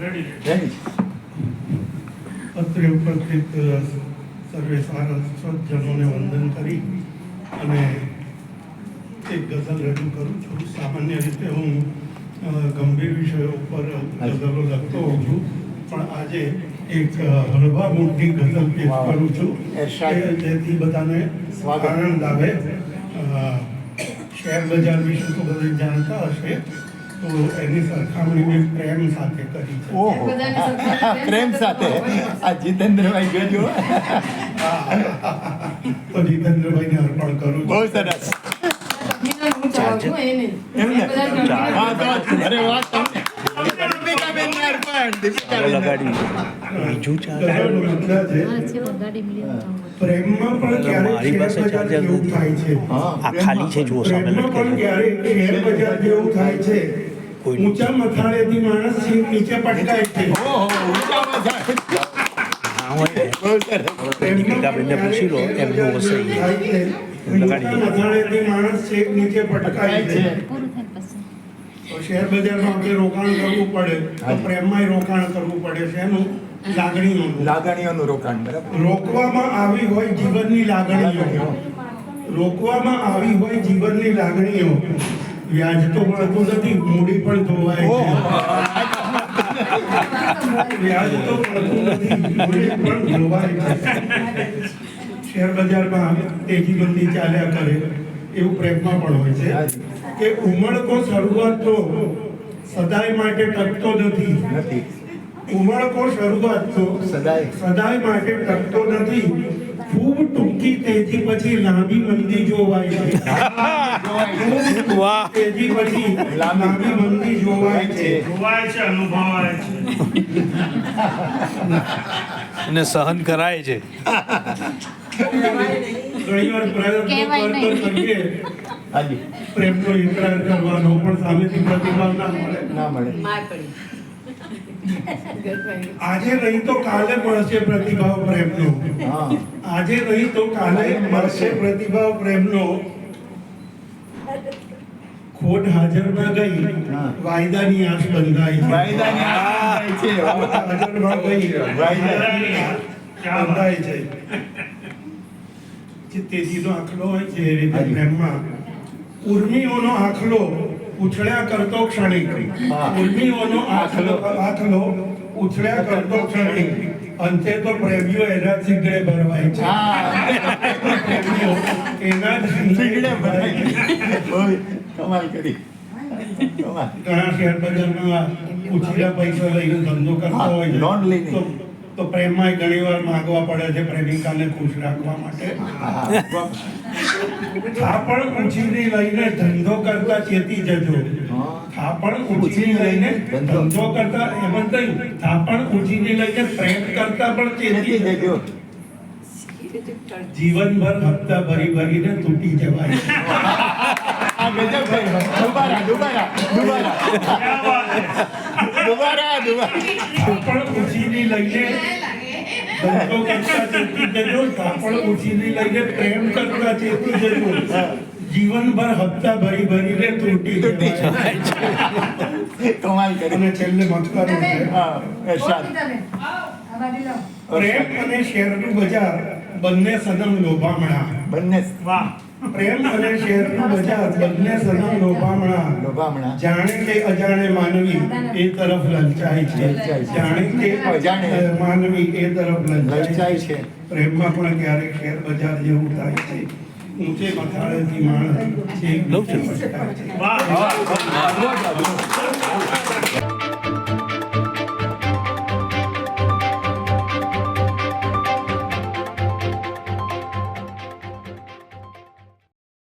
Ready અત્રે ઉપસ્થિત સર્વે સારા સજ્જનોને વંદન કરી અને એક ગઝલ રજૂ કરું છું. સામાન્ય રીતે હું ગંભીર વિષયો ઉપર ગઝલો લખતો હોઉં છું પણ આજે એક હળવા મૂડની ગઝલ પેશ કરું છું. જેથી બધાને. આનંદ આવે. શેર બજાર વિશે તો બધા જાણતા હશે. તો એની સરખામણી મેં પ્રેમ સાથે કરી છે. ઓહો. પ્રેમ સાથે. આ જીતેન્દ્રભાઈ જોજો તો જીતેન્દ્રભાઈને અર્પણ કરું બહુ સરસ. આ ખાલી છે જુઓ સામે થાય છે. કોઈ ઊંચા મથાળેથી માણસ નીચે પટકાય છે. પૂછી લો, એમનું હશે ઊંચા મથાળેથી માણસ છેક નીચે પટકાય છે. શેર બજારમાં આપણે રોકાણ કરવું પડે પ્રેમમાં રોકાણ કરવું પડે છે એનું લાગણીઓનું. લાગણીઓનું રોકાણ બરાબર. રોકવામાં આવી હોય જીવનની લાગણીઓ. રોકવામાં આવી હોય જીવનની લાગણીઓ. વ્યાજ તો મળતું નથી મૂડી પણ ધોવાય છે. વ્યાજ તો મળતું નથી મૂડી પણ ધોવાય શેર બજારમાં તેજી મંદી ચાલ્યા કરે એવું પ્રેમમાં પણ હોય છે. કે ઉમળકો શરૂઆત તો સદાય માટે ટકતો નથી. નથી. ઉમળકો શરૂઆત તો સદાય. સદાય માટે ટકતો નથી. ખૂબ ટૂંકી તેજી પછી લાંબી મંદી જોવાય છે. વાહ. તેજી પછી લાંબી મંદી જોવાય છે. જોવાય છે અનુભવાય છે. અને સહન કરાય છે. ઘણીવાર પ્રયત્ન કરતો કરીએ. હાજી. પ્રેમનો ઇકરાર કરવાનો પણ સામેથી પ્રતિભાવ ના મળે. ના મળે. આજે નહીં તો કાલે મળશે પ્રતિભાવ પ્રેમનો. આજે નહીં તો કાલે મળશે પ્રતિભાવ પ્રેમનો. ખોટ હાજરમાં ગઈ. વાયદાની આશ બંધાય છે. વાયદાની આ થાય છે. ખોટ ગઈ. વાયદાની બંધાય છે. જે તેજીનો આખલો હોય છે એ રીતે પ્રેમમાં ઉર્મિઓનો આખલો ઉછળ્યા કરતો ક્ષણિક. ઉર્મિઓનો આખલો આખલો. ઉછળ્યા કરતો ક્ષણિક. અંતે તો પ્રેમીઓ એના સિગડે ભરવાય છે. એના સિગડે ભરાય કમાલ કરી. ઘણા શેર ઉછીના પૈસા લઈને ધંધો કરતા હોય લોન લઈને. તો પ્રેમમાં ઘણી વાર માંગવા પડે છે પ્રેમિકાને ખુશ રાખવા માટે. હા. આ પણ ઉછીની લઈને ધંધો કરતા ચેતી જજો. હા. થાપણ ઉછીની લઈને ધંધો. કરતા એમ જ નહીં. થાપણ ઉછીની લઈને પ્રેમ કરતા પણ ચેતી જજો. જીવનભર હપ્તા ભરી ભરીને તૂટી જવાય. દુબારા દુબારા દુબારા. દુબારા દુબારા. ઉછીની લઈને ધંધો કરતા ચેતી જજો થાપણ ઉછીની લઈને પ્રેમ કરતા જીવનભર હપ્તા ભરી ભરીને તૂટી તૂટી જવાય. કમાલ કરી. અને છેલ્લે છે. હા પ્રેમ અને શેરનું બજાર બંને સદમ લોભામણા. બંને વાહ. પ્રેમ અને શેરનું બજાર બંને સનમ લોભામણા. લોભામણા. જાણે કે અજાણે માનવી એ તરફ લલચાય છે. જાણે કે અજાણે. માનવી એ તરફ લલચાય છે. પ્રેમમાં પણ ક્યારેક શેર બજાર જેવું થાય છે. ઊંચે મથાળેથી માણસ છે. વાહ, વાહ, વાહ.